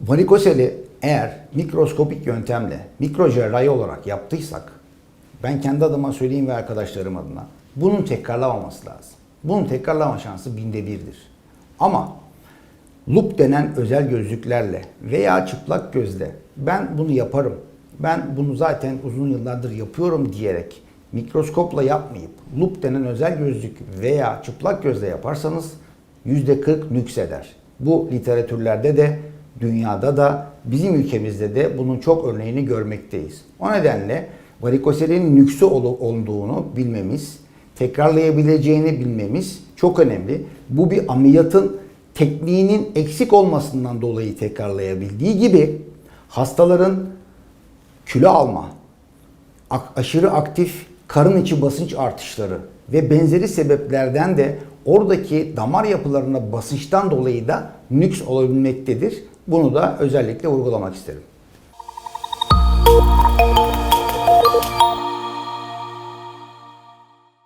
Varikoseli eğer mikroskopik yöntemle mikrocerrahi olarak yaptıysak ben kendi adıma söyleyeyim ve arkadaşlarım adına bunun tekrarlamaması lazım. Bunun tekrarlama şansı binde birdir. Ama lup denen özel gözlüklerle veya çıplak gözle ben bunu yaparım, ben bunu zaten uzun yıllardır yapıyorum diyerek mikroskopla yapmayıp lup denen özel gözlük veya çıplak gözle yaparsanız %40 nükseder. Bu literatürlerde de dünyada da bizim ülkemizde de bunun çok örneğini görmekteyiz. O nedenle varikoselin nüksü ol- olduğunu bilmemiz, tekrarlayabileceğini bilmemiz çok önemli. Bu bir ameliyatın tekniğinin eksik olmasından dolayı tekrarlayabildiği gibi hastaların kilo alma, aşırı aktif karın içi basınç artışları ve benzeri sebeplerden de oradaki damar yapılarına basınçtan dolayı da nüks olabilmektedir. Bunu da özellikle vurgulamak isterim.